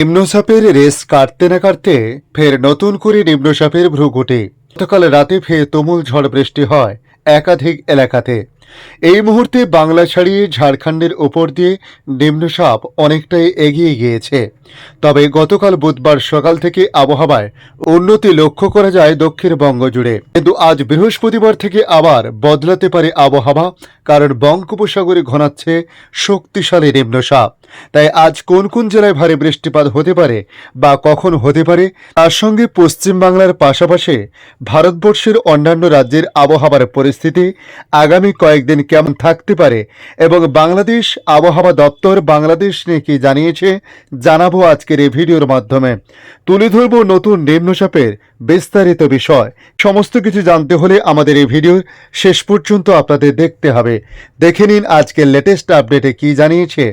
নিম্নচাপের রেস কাটতে না কাটতে ফের নতুন করে নিম্নচাপের ভ্রুকুটি গতকাল রাতে ফের তুমুল ঝড় বৃষ্টি হয় একাধিক এলাকাতে। এই মুহূর্তে বাংলা ছাড়িয়ে ঝাড়খণ্ডের ওপর দিয়ে নিম্নচাপ অনেকটাই এগিয়ে গিয়েছে। তবে গতকাল বুধবার সকাল থেকে আবহাওয়ায় উন্নতি লক্ষ্য করা যায় দক্ষিণবঙ্গ জুড়ে। কিন্তু আজ বৃহস্পতিবার থেকে আবার বদলাতে পারে আবহাওয়া, কারণ বঙ্গোপসাগরে ঘনাচ্ছে শক্তিশালী নিম্নচাপ। তাই আজ কোন কোন জেলায় ভারী বৃষ্টিপাত হতে পারে বা কখন হতে পারে, তার সঙ্গে পশ্চিমবাংলার পাশাপাশি ভারতবর্ষের অন্যান্য রাজ্যের আবহাওয়ার পরিস্থিতি আগামী কয়েকদিন কেমন থাকতে পারে এবং বাংলাদেশ আবহাওয়া দপ্তর বাংলাদেশ নিয়ে কি জানিয়েছে, জানাব আজকের এই ভিডিওর মাধ্যমে। তুলে ধরব নতুন নিম্নচাপের বিস্তারিত বিষয়। সমস্ত কিছু জানতে হলে আমাদের এই ভিডিও শেষ পর্যন্ত আপনাদের দেখতে হবে। দেখে নিন আজকের লেটেস্ট আপডেটে কি জানিয়েছে।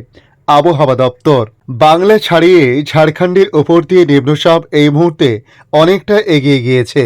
আবহাওয়া দপ্তর। বাংলা ছাড়িয়ে ঝাড়খণ্ডের ওপর দিয়ে নিম্নচাপ এই মুহূর্তে অনেকটা এগিয়ে গিয়েছে।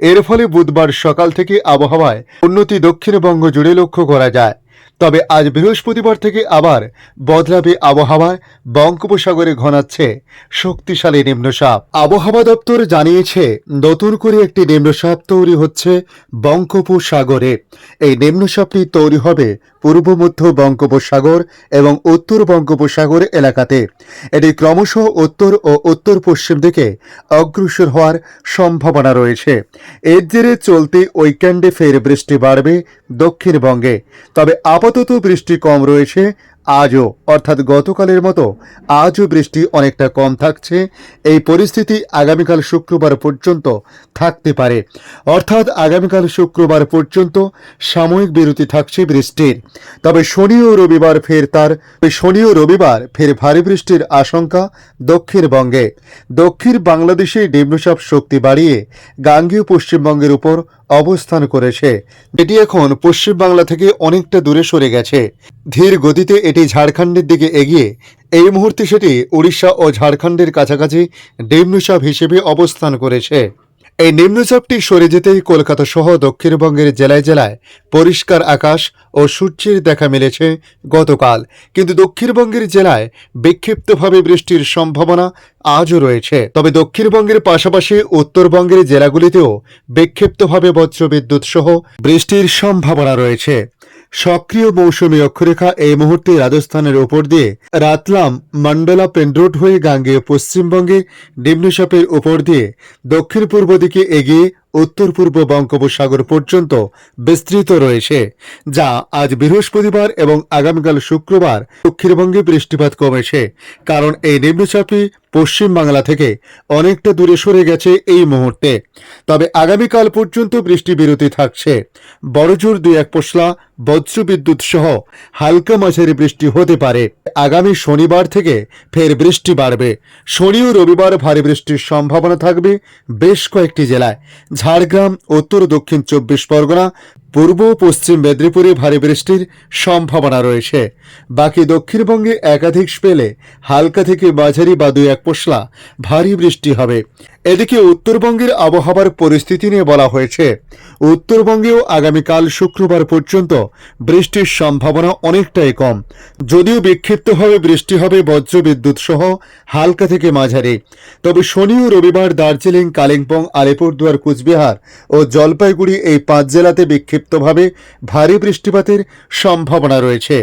এর ফলে বুধবার সকাল থেকে আবহাওয়ায় উন্নতি দক্ষিণবঙ্গ জুড়ে লক্ষ্য করা যায়। তবে আজ বৃহস্পতিবার থেকে আবার বদলাবে আবহাওয়ায় বঙ্গোপসাগরে ঘনাচ্ছে শক্তিশালী নিম্নচাপ। আবহাওয়া দপ্তর জানিয়েছে, নতুন করে একটি নিম্নচাপ তৈরি হচ্ছে বঙ্গোপসাগরে। এই নিম্নচাপটি তৈরি হবে পূর্ব মধ্য বঙ্গোপসাগর এবং উত্তর বঙ্গোপসাগর এলাকাতে। এটি ক্রমশ উত্তর ও উত্তর পশ্চিম দিকে অগ্রসর হওয়ার সম্ভাবনা রয়েছে। এর জেরে চলতি উইকেন্ডে ফের বৃষ্টি বাড়বে দক্ষিণবঙ্গে। তবে আপাতত বৃষ্টি কম রয়েছে। আজও, অর্থাৎ গতকালের মতো আজও বৃষ্টি অনেকটা কম থাকছে। এই পরিস্থিতি আগামীকাল শুক্রবার পর্যন্ত থাকতে পারে। অর্থাৎ আগামীকাল শুক্রবার পর্যন্ত সাময়িক বিরতি থাকছে বৃষ্টির। তবে শনি ও রবিবার ফের তার শনি ও রবিবার ফের ভারী বৃষ্টির আশঙ্কা দক্ষিণবঙ্গে। দক্ষিণ বাংলাদেশে নিম্নচাপ শক্তি বাড়িয়ে গাঙ্গেয় পশ্চিমবঙ্গের উপর অবস্থান করেছে এটি এখন পশ্চিমবাংলা থেকে অনেকটা দূরে সরে গেছে। ধীর গতিতে এটি ঝাড়খণ্ডের দিকে এগিয়ে, এই মুহূর্তে সেটি উড়িষ্যা ও ঝাড়খণ্ডের কাছাকাছি নিম্নচাপ হিসেবে অবস্থান করেছে। এই নিম্নচাপটি সরে যেতেই কলকাতা সহ দক্ষিণবঙ্গের জেলায় জেলায় পরিষ্কার আকাশ ও সূর্যের দেখা মিলেছে গতকাল। কিন্তু দক্ষিণবঙ্গের জেলায় বিক্ষিপ্তভাবে বৃষ্টির সম্ভাবনা আজও রয়েছে। তবে দক্ষিণবঙ্গের পাশাপাশি উত্তরবঙ্গের জেলাগুলিতেও বিক্ষিপ্তভাবে বজ্রবিদ্যুৎ সহ বৃষ্টির সম্ভাবনা রয়েছে। সক্রিয় মৌসুমী অক্ষরেখা এই মুহূর্তে রাজস্থানের ওপর দিয়ে রাতলাম মন্ডলা পেন্ড্রোড হয়ে গাঙ্গেয় পশ্চিমবঙ্গে নিম্নচাপের উপর দিয়ে দক্ষিণ পূর্ব দিকে এগিয়ে উত্তর পূর্ব বঙ্গোপসাগর পর্যন্ত বিস্তৃত রয়েছে, যা আজ বৃহস্পতিবার এবং আগামীকাল শুক্রবার দক্ষিণবঙ্গে বৃষ্টিপাত কমেছে। কারণ এই নিম্নচাপটি পশ্চিম বাংলা থেকে অনেকটা দূরে সরে গেছে এই মুহূর্তে। তবে আগামীকাল পর্যন্ত বৃষ্টি বিরতি থাকছে। বড়জোর দুই এক পশলা বজ্রবিদ্যুৎ সহ হালকা মাঝারি বৃষ্টি হতে পারে। আগামী শনিবার থেকে ফের বৃষ্টি বাড়বে। শনি ও রবিবার ভারী বৃষ্টির সম্ভাবনা থাকবে বেশ কয়েকটি জেলায়। ঝাড়গ্রাম, উত্তর দক্ষিণ চব্বিশ পরগনা, পূর্ব পশ্চিম মেদিনীপুরে ভারী বৃষ্টির সম্ভাবনা রয়েছে। বাকি দক্ষিণবঙ্গে একাধিক স্পেলে হালকা থেকে মাঝারি বা দুই এক পশলা ভারী বৃষ্টি হবে। এদিকে উত্তরবঙ্গের আবহাওয়ার পরিস্থিতি নিয়ে বলা হয়েছে, উত্তরবঙ্গেও আগামীকাল শুক্রবার পর্যন্ত বৃষ্টির সম্ভাবনা অনেকটাই কম। যদিও বিক্ষিপ্তভাবে বৃষ্টি হবে বজ্রবিদ্যুৎ সহ হালকা থেকে মাঝারি। তবে শনি ও রবিবার দার্জিলিং, কালিম্পং, আলিপুরদুয়ার, কুচবিহার ও জলপাইগুড়ি এই পাঁচ জেলাতে বিক্ষিপ্তভাবে ভারী বৃষ্টিপাতের সম্ভাবনা রয়েছে।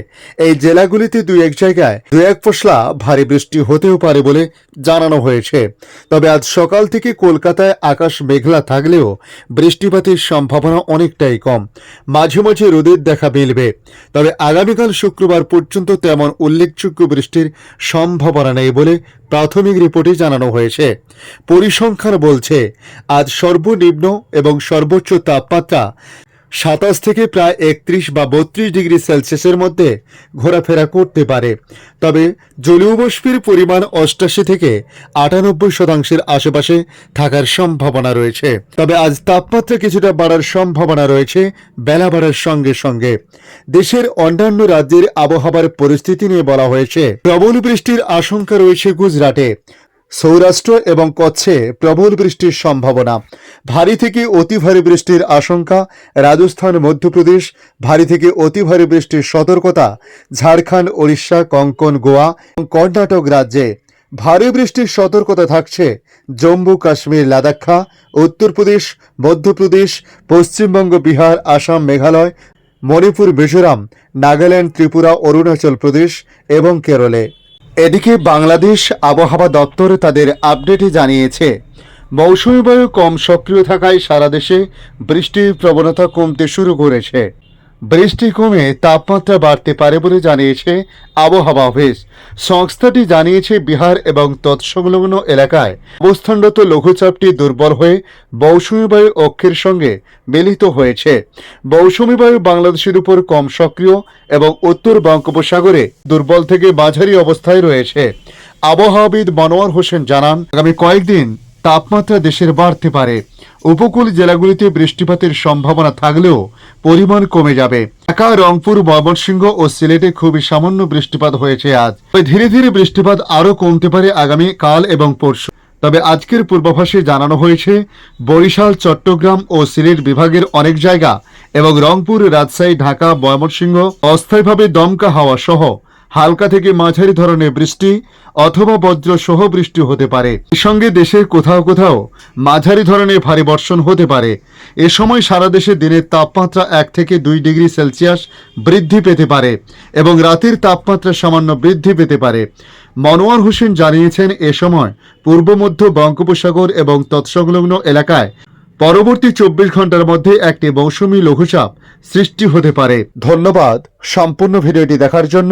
এই জেলাগুলিতে দুই এক জায়গায় দু এক পশলা ভারী বৃষ্টি হতেও পারে বলে জানানো হয়েছে। তবে আজ সকাল থেকে কলকাতায় আকাশ মেঘলা থাকলেও বৃষ্টিপাতের সম্ভাবনা অনেকটাই কম। মাঝে মাঝে রোদের দেখা মিলবে। তবে আগামীকাল শুক্রবার পর্যন্ত তেমন উল্লেখযোগ্য বৃষ্টির সম্ভাবনা নেই বলে প্রাথমিক রিপোর্টে জানানো হয়েছে। পরিসংখ্যান বলছে, আজ সর্বনিম্ন এবং সর্বোচ্চ তাপমাত্রা সাতাশ থেকে প্রায় একত্রিশ বা বত্রিশ ডিগ্রি সেলসিয়াসের মধ্যে ঘোরাফেরা করতে পারে। তবে জলীয় বাষ্পের পরিমাণ অষ্টাশি থেকে আটানব্বই শতাংশের আশেপাশে থাকার সম্ভাবনা রয়েছে। তবে আজ তাপমাত্রা কিছুটা বাড়ার সম্ভাবনা রয়েছে বেলা বাড়ার সঙ্গে সঙ্গে। দেশের অন্যান্য রাজ্যের আবহাওয়ার পরিস্থিতি নিয়ে বলা হয়েছে। প্রবল বৃষ্টির আশঙ্কা রয়েছে গুজরাটে। সৌরাষ্ট্র এবং কচ্ছে প্রবল বৃষ্টির সম্ভাবনা। ভারী থেকে অতি ভারী বৃষ্টির আশঙ্কা। রাজস্থান, মধ্যপ্রদেশ, ভারী থেকে অতি ভারী বৃষ্টির সতর্কতা। ঝাড়খণ্ড, ওড়িশা, কঙ্কন, গোয়া এবং কর্ণাটক রাজ্যে ভারী বৃষ্টির সতর্কতা থাকছে। জম্মু, কাশ্মীর, লাদাখা, উত্তরপ্রদেশ, মধ্যপ্রদেশ, পশ্চিমবঙ্গ, বিহার, আসাম, মেঘালয়, মণিপুর, মিজোরাম, নাগাল্যান্ড, ত্রিপুরা, অরুণাচল প্রদেশ এবং কেরলে। এদিকে বাংলাদেশ আবহাওয়া দপ্তর তাদের আপডেটে জানিয়েছে, মৌসুমি বায়ু কম সক্রিয় থাকায় সারা দেশে বৃষ্টির প্রবণতা কমতে শুরু করেছে। বৃষ্টি কমে তাপমাত্রা বাড়তে পারে বলে জানিয়েছে আবহাওয়া অফিস। সংস্থাটি জানিয়েছে বিহার এবং তৎসংলগ্ন এলাকায় অবস্থানরত লঘুচাপটি দুর্বল হয়ে মৌসুমী বায়ু অক্ষের সঙ্গে মিলিত হয়েছে। মৌসুমী বায়ু বাংলাদেশের উপর কম সক্রিয় এবং উত্তর বঙ্গোপসাগরে দুর্বল থেকে মাঝারি অবস্থায় রয়েছে। আবহাওয়াবিদ মনোয়ার হোসেন জানান, আগামী কয়েকদিন তাপমাত্রা দেশের বাড়তে পারে। উপকূল জেলাগুলিতে বৃষ্টিপাতের সম্ভাবনা থাকলেও পরিমাণ কমে যাবে। ঢাকা, রংপুর, ময়মনসিংহ ও সিলেটে খুবই সামান্য বৃষ্টিপাত হয়েছে আজ। তবে ধীরে ধীরে বৃষ্টিপাত আরও কমতে পারে আগামী কাল এবং পরশু। তবে আজকের পূর্বাভাসে জানানো হয়েছে, বরিশাল, চট্টগ্রাম ও সিলেট বিভাগের অনেক জায়গা এবং রংপুর, রাজশাহী, ঢাকা, ময়মনসিংহ অস্থায়ীভাবে দমকা হাওয়া সহ হালকা থেকে মাঝারি ধরনের বৃষ্টি অথবা বজ্র সহ বৃষ্টি হতে পারে। এর সঙ্গে দেশের কোথাও কোথাও মাঝারি ধরনের ভারী বর্ষণ হতে পারে। এ সময় সারা দেশে দিনের তাপমাত্রা এক থেকে দুই ডিগ্রি সেলসিয়াস বৃদ্ধি পেতে পারে এবং রাতের তাপমাত্রা সামান্য বৃদ্ধি পেতে পারে। মনোয়ার হোসেন জানিয়েছেন, এ সময় পূর্ব মধ্য বঙ্গোপসাগর এবং তৎসংলগ্ন এলাকায় পরবর্তী চব্বিশ ঘণ্টার মধ্যে একটি মৌসুমী লঘুচাপ সৃষ্টি হতে পারে। ধন্যবাদ। সম্পূর্ণ ভিডিওটি দেখার জন্য